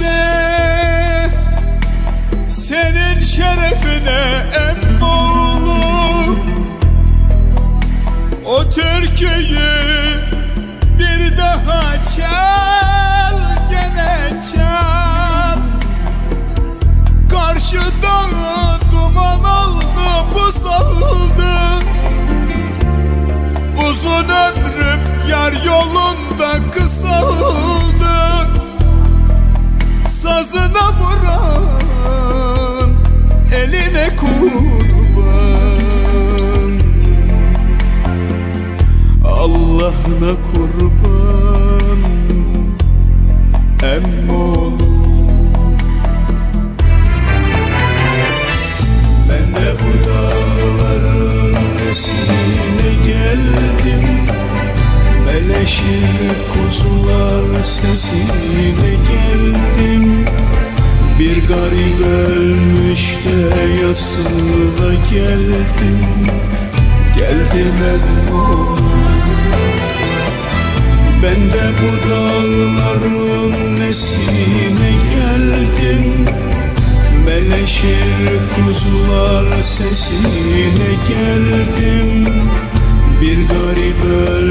Kadeh senin şerefine emmoğlu O türküyü bir daha çal gene çal. Karşıda duman oldu bu saldı. Uzun ömrüm yar yolunda kısaldı Sazına vuran eline kurban. Allah'ına kurban emmoğlu. Ben de bu dağların nesine geldim. Beleşir kuzular sesine geldim garip ölmüş de yasına geldim Geldim emmoğlu ben de bu dağların nesine geldim. Meleşir kuzular sesine geldim. Bir garip ölmüş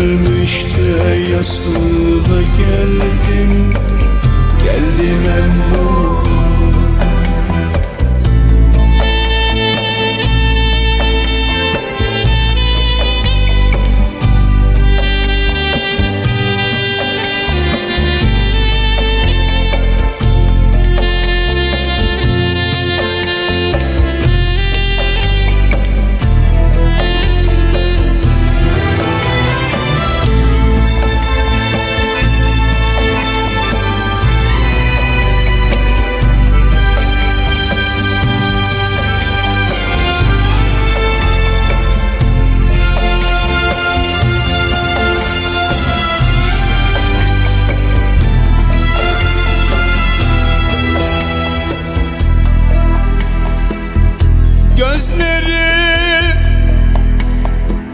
Gözleri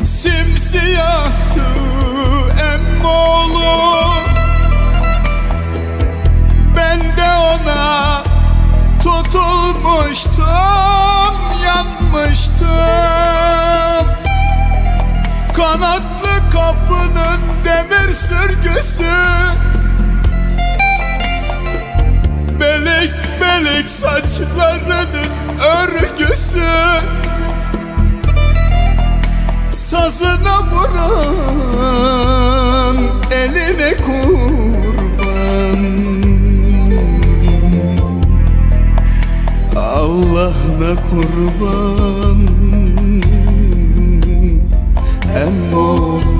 simsiyahtı emmoğlu Ben de ona tutulmuştum, yanmıştım. Kanatlı kapının Sazına vuran eline kurban. Allah'ına kurban. Emmoğlu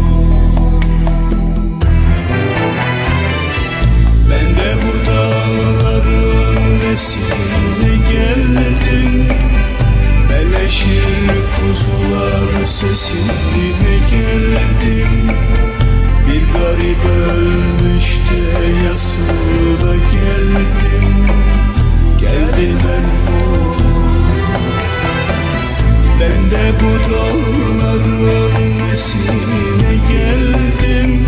sesine geldim. Bir garip ölmüş de yasına geldim. Geldim emmoğlu Ben de bu dağların nesine geldim.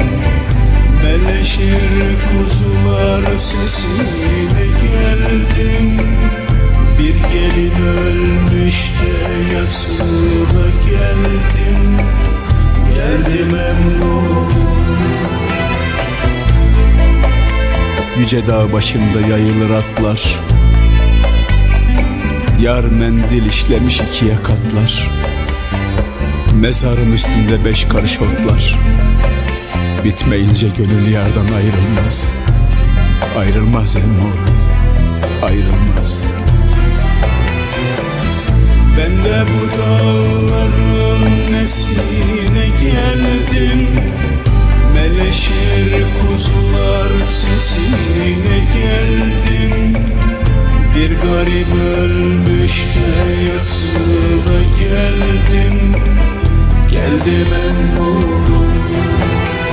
Meleşir kuzular sesine Yüce dağ başında yayılır atlar. Yar mendil işlemiş ikiye katlar. Mezarım üstünde beş karış otlar. Bitmeyince gönül yardan ayrılmaz. Ayrılmaz emmoğlu Ayrılmaz. Ben de bu dağların nesine geldim Meleşir kuzular sesine geldim Bir garip ölmüş de yasına geldim Geldim emmoğlu Ben